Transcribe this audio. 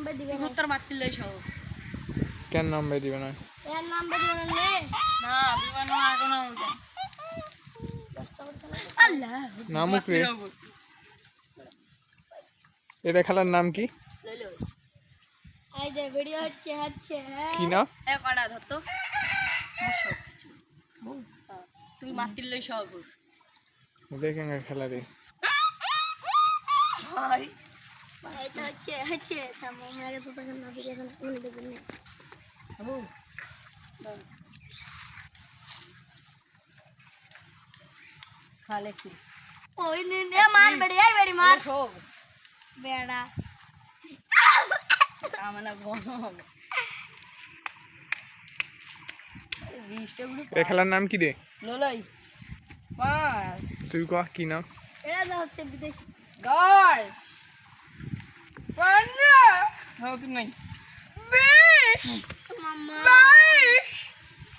Number দিবে না। উত্তর মারতিলে সহ কেন নাম্বার দিবে না? এর নাম্বার দিবে না না বিমান এখন আল্লাহ। নামুক রে এটা খেলার নাম কি? এই যে ভিডিও হচ্ছে হচ্ছে কি কটা ধরতো সব কিছু। হ্যাঁ, তুই মারতিলে সব। দেখেন খেলা রে ভাই এটা হচ্ছে হচ্ছে থামো তো তখন না এখন না খালে ওই মার বেড়ি বেড়ি মার বেড়া এটা খেলার নাম কি রে? লোলাই। তুই কহ কি নাম? এরা যা হচ্ছে বিদেশ। দশ পনেরো হ্যাঁ তুমি নাই বিশ বাইশ